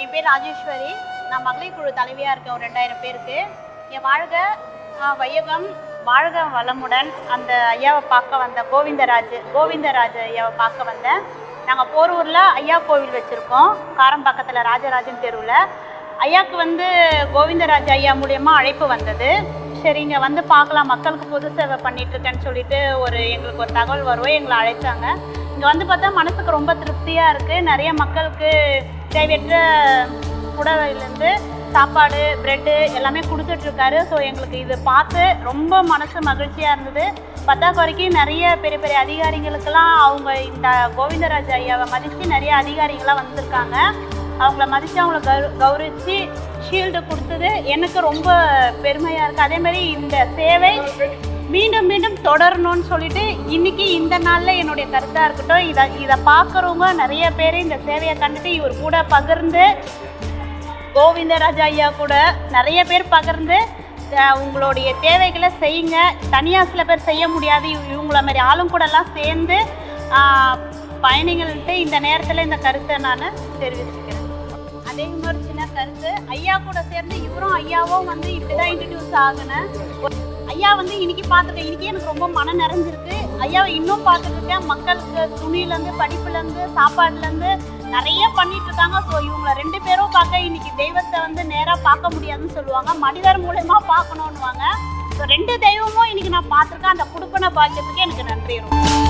என் பேர் ராஜேஸ்வரி. நான் மகளிர் குழு தலைவியாக இருக்கேன் ஒரு ரெண்டாயிரம் பேருக்கு. என் வாழ்க வையகம் வாழ்க வளமுடன் அந்த ஐயாவை பார்க்க வந்த கோவிந்தராஜ் கோவிந்தராஜ் ஐயாவை பார்க்க வந்தேன். நாங்கள் போரூரில் ஐயா கோவில் வச்சுருக்கோம் காரம்பாக்கத்தில் ராஜராஜன் தெருவில். ஐயாவுக்கு வந்து கோவிந்தராஜ் ஐயா மூலயமா அழைப்பு வந்தது. சரி இங்கே வந்து பார்க்கலாம் மக்களுக்கு பொது சேவை பண்ணிட்டு இருக்கேன்னு சொல்லிட்டு ஒரு எங்களுக்கு ஒரு தகவல் வருவோம் எங்களை அழைச்சாங்க. இங்கே வந்து பார்த்தா மனசுக்கு ரொம்ப திருப்தியாக இருக்குது நிறைய மக்களுக்கு தேவையற்ற உடவையிலேருந்து சாப்பாடு ப்ரெட்டு எல்லாமே கொடுத்துட்ருக்காரு. ஸோ எங்களுக்கு இது பார்த்து ரொம்ப மனசு மகிழ்ச்சியாக இருந்தது. பத்தாக்கு வரைக்கும் நிறைய பெரிய பெரிய அதிகாரிகளுக்கெல்லாம் அவங்க இந்த கோவிந்தராஜ் ஐயாவை மதித்து நிறைய அதிகாரிகளாம் வந்திருக்காங்க. அவங்கள மதித்து அவங்கள கௌ கௌரவிச்சு ஷீல்டு கொடுத்தது. எனக்கு ரொம்ப பெருமையாக இருக்குது அதேமாதிரி இந்த சேவை மீண்டும் மீண்டும் தொடரணும்னு சொல்லிட்டு இன்னைக்கு இந்த நாளில் என்னுடைய கருத்தாக இருக்கட்டும் இதை இதை பார்க்குறவங்க நிறைய பேர் இந்த சேவையை கண்டுட்டு இவர் கூட பகிர்ந்து கோவிந்தராஜா ஐயா கூட நிறைய பேர் பகிர்ந்து உங்களுடைய தேவைகளை செய்யுங்க. தனியாக சில பேர் செய்ய முடியாது. இவ- இவங்கள மாதிரி ஆளும் கூடலாம் சேர்ந்து பயணிகள்கிட்ட இந்த நேரத்தில் இந்த கருத்தை நான் தெரிவிச்சுக்கிறேன். அதே மாதிரி சின்ன கருத்து ஐயா கூட சேர்ந்து இவரும் ஐயாவும் வந்து இப்படி தான் இன்ட்ரடியூஸ் ஆகுனேன் ஐயா வந்து இன்னைக்கு பார்த்துருக்கேன் இன்னைக்கு எனக்கு ரொம்ப மன நிறைஞ்சிருக்கு. ஐயாவை இன்னும் பார்த்துருக்கேன் மக்களுக்கு துணியிலேருந்து படிப்புலேருந்து சாப்பாடுலேருந்து நிறைய பண்ணிட்டு இருக்காங்க. ஸோ இவங்க ரெண்டு பேரும் பார்க்க இன்னைக்கு தெய்வத்தை வந்து நேராக பார்க்க முடியாதுன்னு சொல்லுவாங்க. மனிதர் மூலயமா பார்க்கணுன்னுவாங்க ஸோ ரெண்டு தெய்வமும் இன்னைக்கு நான் பார்த்துருக்கேன். அந்த குடுப்பன பாக்கியத்துக்கு எனக்கு நன்றி இருக்கும்